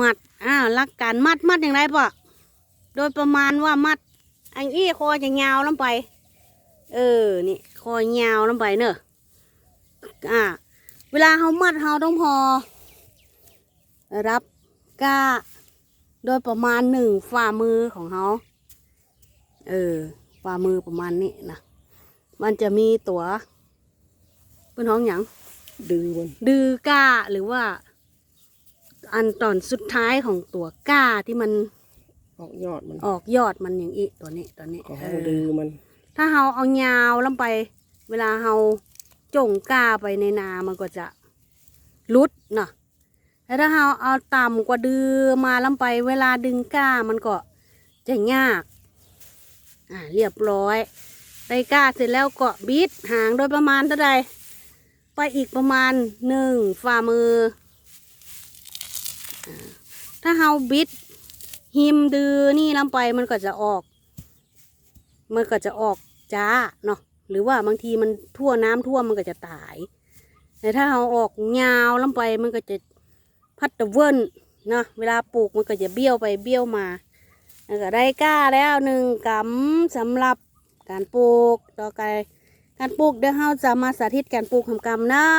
มัดอ้าวลักการมัดมัดอย่างไรปะโดยประมาณว่ามัดอันอี้คอจะยาวลงไป เออนี่คอยาวลงไปเนอะอ่าเวลาเขามัดเขาต้องพอ รับก้า โดยประมาณหนึ่งฝ่ามือของเขาเออฝ่ามือประมาณนี้นะมันจะมีตัวเป็นห้องอย่างดื้อมันดือก้าหรือว่า อันตอนสุดท้ายของตัวก้าที่มันออกยอดมันออกยอดมันอย่างอีตัวนี้ตัวนี้ก็เอให้อดื้อมัน ถ้าเราเอายาวลงไป เวลาเราจงก้าไปในนามันก็จะลุดเนาะแต่ถ้าเราเอาต่ำกว่าดือมาลงไป เวลาดึงก้ามันก็จะยาก อ่าเรียบร้อยได้ก้าเสร็จแล้วก็บิดหางโดยประมาณเท่าใดไปอีกประมาณหนึ่งฝ่ามืออ่า ถ้าเราบิดหิมดือนี่ลงไปมันก็จะออก มันก็จะออกจ้าเนาะหรือว่าบางทีมันทั่วน้ำท่วมมันก็จะตาย แต่ถ้าเราออกยาวลงไปมันก็จะพัดตะเวินเนาะเวลาปลูกมันก็จะเบี้ยวไปเบี้ยวมาแล้วก็ได้ก้าแล้วหนึ่งกำสำหรับการปลูกต่อไปการปลูกเดี๋ยวเราจะมาสาธิตการปลูกทำกำเนาะ